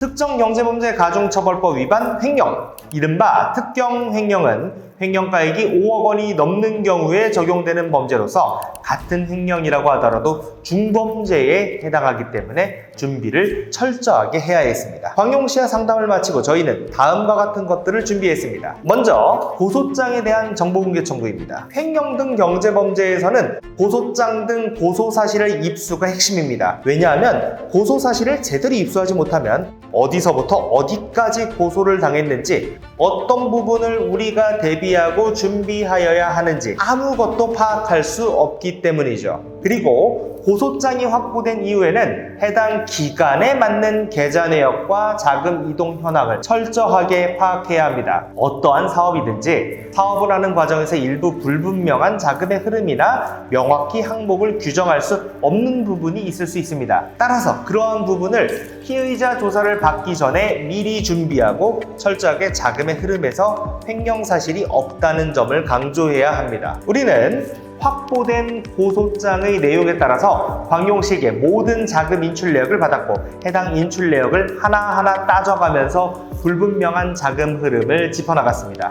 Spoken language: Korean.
특정 경제범죄 가중처벌법 위반 횡령, 이른바 특경 횡령은 횡령가액이 5억 원이 넘는 경우에 적용되는 범죄로서 같은 횡령이라고 하더라도 중범죄에 해당하기 때문에 준비를 철저하게 해야 했습니다. 광용 씨와 상담을 마치고 저희는 다음과 같은 것들을 준비했습니다. 먼저 고소장에 대한 정보공개 청구입니다. 횡령 등 경제범죄에서는 고소장 등 고소 사실을 입수가 핵심입니다. 왜냐하면 고소 사실을 제대로 입수하지 못하면 어디서부터 어디까지 고소를 당했는지 어떤 부분을 우리가 대비하고 준비하여야 하는지 아무것도 파악할 수 없기 때문이죠. 그리고 고소장이 확보된 이후에는 해당 기간에 맞는 계좌 내역과 자금 이동 현황을 철저하게 파악해야 합니다. 어떠한 사업이든지 사업을 하는 과정에서 일부 불분명한 자금의 흐름이나 명확히 항목을 규정할 수 없는 부분이 있을 수 있습니다. 따라서 그러한 부분을 피의자 조사를 받기 전에 미리 준비하고 철저하게 자금의 흐름에서 횡령 사실이 없다는 점을 강조해야 합니다. 우리는 확보된 고소장의 내용에 따라서 광용식의 모든 자금 인출 내역을 받았고 해당 인출 내역을 하나하나 따져가면서 불분명한 자금 흐름을 짚어나갔습니다.